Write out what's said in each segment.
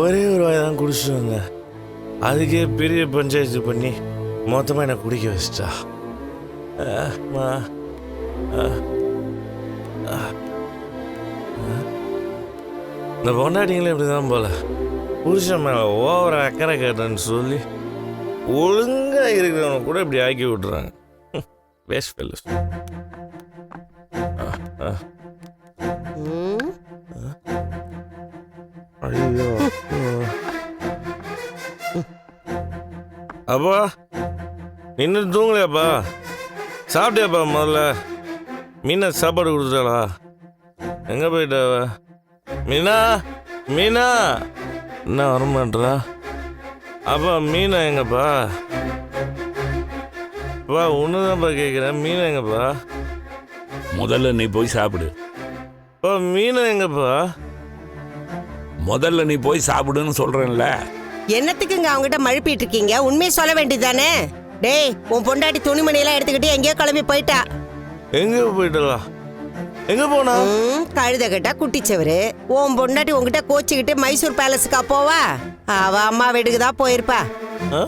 ஒரே ஒரு வாய் தான் குடிச்சிட்டு அதுக்கே பெரிய பஞ்சாயத்து பண்ணி மொத்தமாக என்னை குடிக்க வச்சிட்டா. மா இந்த பொண்டாட்டிங்களே இப்படி தான் போல. புருஷன் மேலே ஓவர அக்கறை கேட்டேன்னு சொல்லி ஒழுங்காக இருக்கிறவங்க கூட இப்படி ஆக்கி விட்டுறாங்க. வேஸ்ட் ஃபெல்லஸ் ஐயோ அப்பா நின்று தூங்கலையாப்பா சாப்பிட்டியாப்பா முதல்ல மீனா சாப்பாடு கொடுத்துட்டாளா எங்கே போயிட்டா அவ? மீனா மீனா என்ன வரமாட்டா அப்பா மீனா எங்கப்பா அப்பா ஒன்றுதான்ப்பா கேட்குறேன் மீனா எங்கப்பா முதல்ல நீ போய் சாப்பிடு அப்பா மீனா எங்கப்பா முதல்ல நீ போய் சாப்பிடுன்னு சொல்றேன்ல. என்னத்துக்குங்க அவங்ககிட்ட மழுப்பிட்டு இருக்கீங்க உண்மையை சொல்ல வேண்டியதானே டேய் உன் பொண்டாட்டி துணிமணி எல்லாம் எடுத்துக்கிட்டு எங்கேயோ கிளம்பி போயிட்டா. எங்கே போயிட்டலா எங்கே போனா? கழுத கட்டா குட்டிச்சவரு. உன் பொண்டாட்டி உன்கிட்ட கோச்சிக்கிட்டு மைசூர் பேலஸுக்கா போவா? அவ அம்மா வீட்டுக்கு தான் போயிருப்பா. ஆ?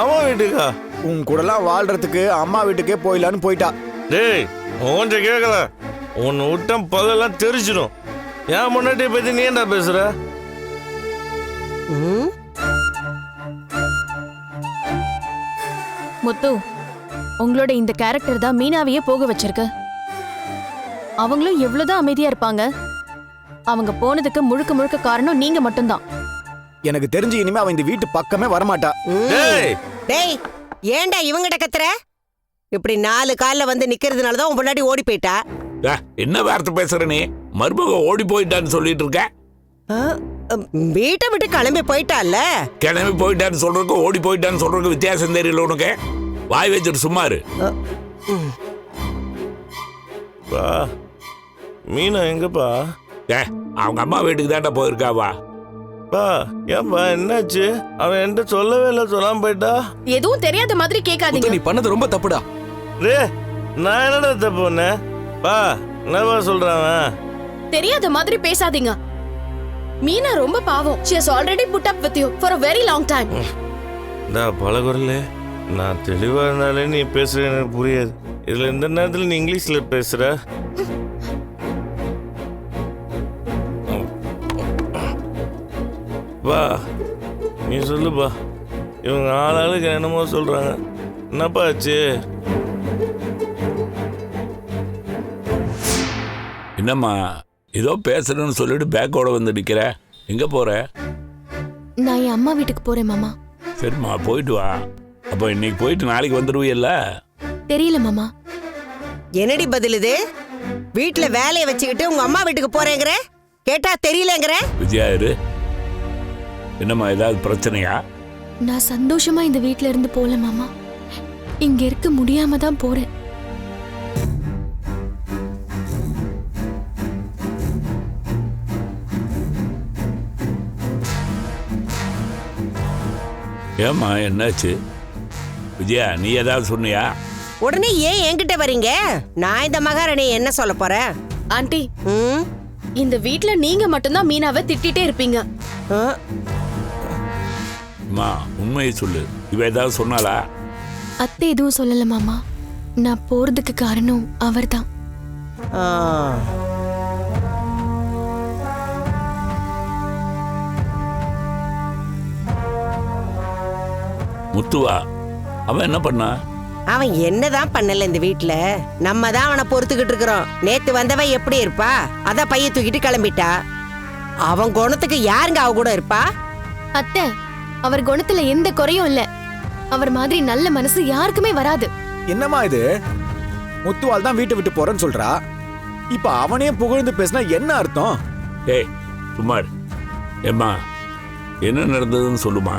அம்மா வீட்டுக்கா? உன் கூடலாம் வாழ்றதுக்கு அம்மா வீட்டுக்கே போயிடலான்னு போயிட்டா. டேய் உன்கிட்ட கேட்கல உன்னை விட்டம் பல்லெல்லாம் தெரிச்சிடும் ஏன் முன்னாடி பத்தி நீ என்ன பேசுற? ம், முத்து உங்களோட இந்த கேரக்டர் தான் மீனாவையே போக வச்சிருக்கு. அவங்களும் எவ்வளவுதான் அமைதியா இருப்பாங்க. அவங்க போனதுக்கு முழுக்க முழுக்க காரணம் நீங்க மட்டும்தான். எனக்கு தெரிஞ்சு இனிமே அவன் இந்த வீட்டு பக்கமே வரமாட்டா. டேய்! டேய் ஏன்டா இவங்கிட்ட கத்துற? இப்படி நாலு கால்ல வந்து நிக்கிறதுனால தான் உன் பொண்டாட்டி ஓடி போயிட்டா? என்ன வார்த்தை பேசுற நீ? மருமக ஓடி போயிட்டான்னு சொல்லிட்டு இருக்க? வீட்டை விட்டு கிளம்பி போயிட்டால கிளம்பி போயிட்டான்னு சொல்றதுக்கு ஓடி போயிட்டான்னு சொல்றதுக்கு வித்தியாசம் தெரியல உனக்கு? வாய் வச்சுட்டு சும்மா இரு. பா மீனா எங்கப்பா? டே, அவங்க அம்மா வீட்டுக்கு தாண்டா போயிருக்காவா பா ஏன்பா என்னாச்சு? அவன் என்கிட்ட சொல்லவே இல்லை சொல்லாம போயிட்டா? எதுவும் தெரியாத மாதிரி கேட்காதீங்க. நீ பண்ணது ரொம்ப தப்புடா. டே நான் என்னடா தப்பு பண்ணேன்? பா என்னப்பா சொல்றான்? தெரியாத மாதிரி பேசாதீங்க. மீனா ரொம்ப பாவம். She has already put up with you for a very long time. இந்தா பழகுறலே நான் தெளிவா இருந்தாலே நீ பேசுற எனக்கு புரியாது. இதுல இந்த நேரத்துல நீ இங்கிலீஷ்ல பேசுற? வா. நீ சொல்லுப்பா இவங்க ஆளாளுக்கு என்னமோ சொல்றாங்க. என்னப்பா ஆச்சு? என்னம்மா ஏதோ பேசுறேன்னு சொல்லிட்டு பேக்கோட வந்து நிக்கிற. எங்க போற? நான் என் அம்மா வீட்டுக்கு போறேன் மாமா. சரிம்மா போயிட்டு வா. அப்போ இன்னைக்கு போயிட்டு நாளைக்கு வந்துடுவீல்ல தெரியல மாமா. என்னடி பதில் இது? வீட்டுல வேலையை வச்சுக்கிட்டு உங்க அம்மா வீட்டுக்கு போறேங்கிற? கேட்டா தெரியலங்கிற? விஜயா இரு. என்னம்மா ஏதாவது பிரச்சனையா? நான் சந்தோஷமா இந்த வீட்ல இருந்து போல மாமா. இங்க இருக்க முடியாம தான் போறேன். ஏம்மா என்னாச்சு? விஜயா நீ ஏதாவது சொன்னியா? உடனே ஏன் என்கிட்ட வர்றீங்க நான் இந்த மகாராணி என்ன சொல்ல போறேன் ஆண்டி ம்? இந்த வீட்ல நீங்க மட்டும்தான் மீனாவை திட்டிட்டே இருப்பீங்க. ஆ, அம்மா உண்மையை சொல்லு. இவ ஏதாவது சொன்னாளா? அத்தை எதுவும் சொல்லல மாமா. நான் போறதுக்கு காரணம் அவர்தான். ஆ. முத்துவா அவன் என்ன பண்ணா? அவன் என்னதான் பண்ணல இந்த வீட்ல. நம்ம தான் அவனை பொறுத்துக்கிட்டு இருக்கிறோம். நேத்து வந்தவன் எப்படி இருப்பா? அத பைய தூக்கிட்டு கிளம்பிட்டா. அவன் குணத்துக்கு யாருங்க அவ கூட இருப்பா? அத்தை அவர் குணத்துல எந்த குறையும் இல்ல. அவர் மாதிரி நல்ல மனசு யாருக்குமே வராது. என்னம்மா இது? முத்துவால் தான் வீட்டை விட்டு போறேன்னு சொல்றா. இப்ப அவனே புகழ்ந்து பேசினா என்ன அர்த்தம்? டேய் சுமார் ஏம்மா என்ன நடந்ததுன்னு சொல்லுமா?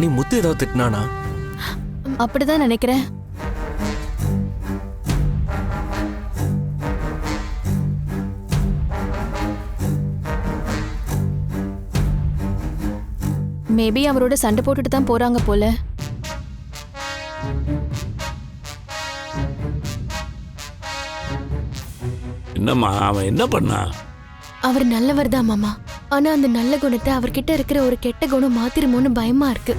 நீ முத்து ஏதாவது திட்டினானா? அப்படிதான் நினைக்கிறேன். மேபி அவரோட சண்டை போட்டுட்டு தான் போறாங்க போல. என்னம்மா அவன் என்ன பண்ணா? அவர் நல்லவர் தான் மாமா. ஆனா அந்த நல்ல குணத்தை அவர்கிட்ட இருக்கிற ஒரு கெட்ட குணம் மாத்திருமோன்னு பயமா இருக்கு.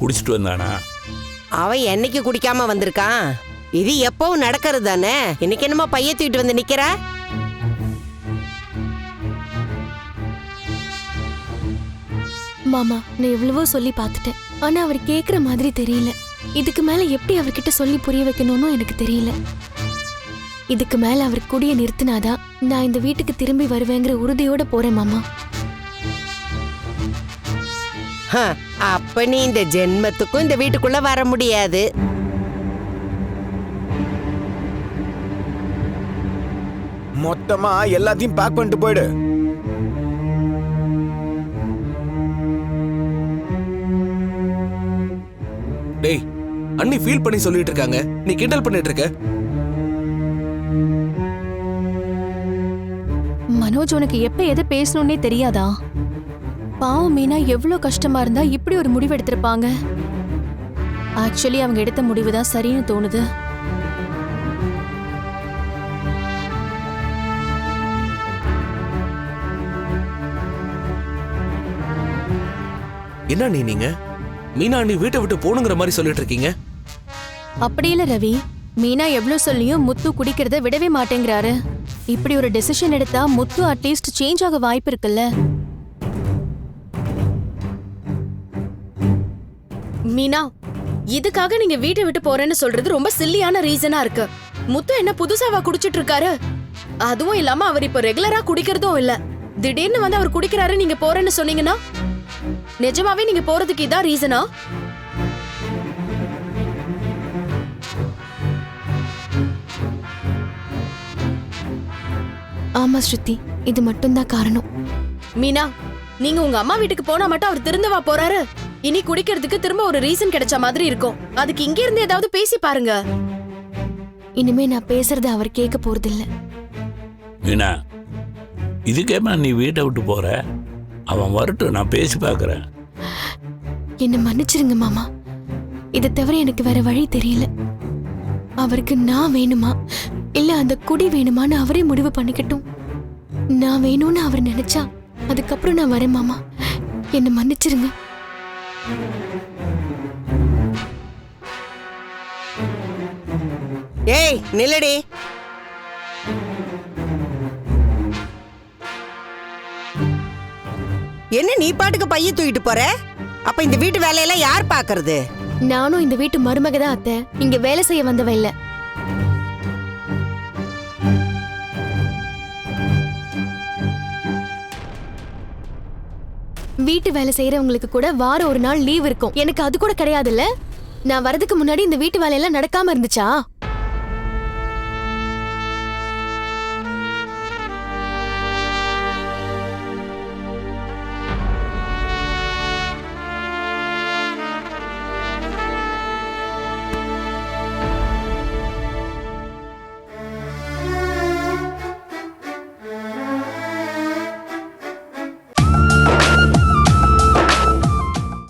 குடிச்சிட்டு வந்தானா? அவன் என்னைக்கு குடிக்காம வந்திருக்கான்? இது எப்பவும் நடக்கிறது தானே? இன்னைக்கு என்னமோ பைய தூக்கிட்டு வந்து நிக்கிற? மாமா நான் எவ்வளவோ சொல்லி பார்த்துட்டேன். ஆனா அவர் கேக்குற மாதிரி தெரியல. இதுக்கு மேல எப்படி அவர்கிட்ட சொல்லி புரிய வைக்கணும்னு எனக்கு தெரியல. இதுக்கு மேல அவர் குடிய நிறுத்தினாதான் நான் இந்த வீட்டுக்கு திரும்பி வருவேங்கிற உறுதியோட போறேன் மாமா. ஹ, அப்ப நீ இந்த ஜென்மத்துக்கும் இந்த வீட்டுக்குள்ள வர முடியாது. மொத்தமா எல்லாத்தையும் பேக் பண்ணிட்டு போயிடு. டேய் அண்ணி ஃபீல் பண்ணி சொல்லிட்டு இருக்காங்க. நீ கிண்டல் பண்ணிட்டு இருக்க. மனோஜ் உனக்கு எப்ப எதை பேசணும்னே தெரியாதா? பாவம் மீனா எவ்வளவு கஷ்டமா இருந்தா இப்படி ஒரு முடிவு எடுத்திருப்பாங்க? ஆக்சுவலி அவங்க எடுத்த முடிவு தான் சரின்னு தோணுது. என்ன நீ நீங்க? மீனா அண்ணி வீட்டை விட்டு போகணுங்கிற மாதிரி சொல்லிட்டு இருக்கீங்க? அப்படி இல்ல ரவி. மீனா எவ்வளோ சொல்லியும் முத்து குடிக்கிறத விடவே மாட்டேங்கிறாரு. இப்படி ஒரு டெசிஷன் எடுத்தா முத்து அட்லீஸ்ட் சேஞ்ச் ஆக வாய்ப்பு இருக்குல்ல? மீனா இதுக்காக நீங்க வீட்டை விட்டு போறேன்னு சொல்றது ரொம்ப சில்லியான ரீசனா இருக்கு. முத்து என்ன புதுசாவா குடிச்சிட்டு இருக்காரு அதுவும் இல்லாம அவர் இப்ப ரெகுலரா குடிக்கிறதும் இல்ல. திடீர்னு வந்து அவர் குடிக்கிறாரு நீங்க போறேன்னு சொன்னீங்கன்னா? நிஜமாவே நீங்க போறதுக்கு இதான் ரீசனா ஆமா ஸ்ருதி. இது மட்டும்தான் காரணம். மீனா நீங்க உங்க அம்மா வீட்டுக்கு போனா மட்டும் அவர் திருந்தவா போறாரு. இனி குடிக்கிறதுக்கு திரும்ப ஒரு ரீசன் கிடைச்ச மாதிரி இருக்கும். அதுக்கு இங்க இருந்து ஏதாவது பேசி பாருங்க. இனிமே நான் பேசுறத அவர் கேட்க போறதில்ல. மீனா இதுக்கேமா நீ வீட்டை விட்டு போற? அவன் வரட்டும் நான் பேசி பார்க்கறேன். என்ன மன்னிச்சிருங்க மாமா. இதை தவிர எனக்கு வேற வழி தெரியல. அவருக்கு நான் வேணுமா? இல்ல அந்த குடி வேணுமான்னு அவரே முடிவு பண்ணிக்கட்டும். நான் வேணும்னு அவர் நினைச்சா அதுக்கப்புறம் நான் வரேன் மாமா. என்ன மன்னிச்சிருங்க. ஏய் நில்லடி. என்ன நீ பாட்டுக்கு பைய தூக்கிட்டு போற? அப்ப இந்த வீட்டு வேலையெல்லாம் யார் பாக்குறது? நானும் இந்த வீட்டு மருமக தான் அத்தை. இங்க வேலை செய்ய வந்தவ இல்ல. வீட்டு வேலை செய்யறவங்களுக்கு கூட வாரம் ஒரு நாள் லீவ் இருக்கும். எனக்கு அது கூட கிடையாதுல்ல? நான் வரதுக்கு முன்னாடி இந்த வீட்டு வேலையெல்லாம் நடக்காம இருந்துச்சா?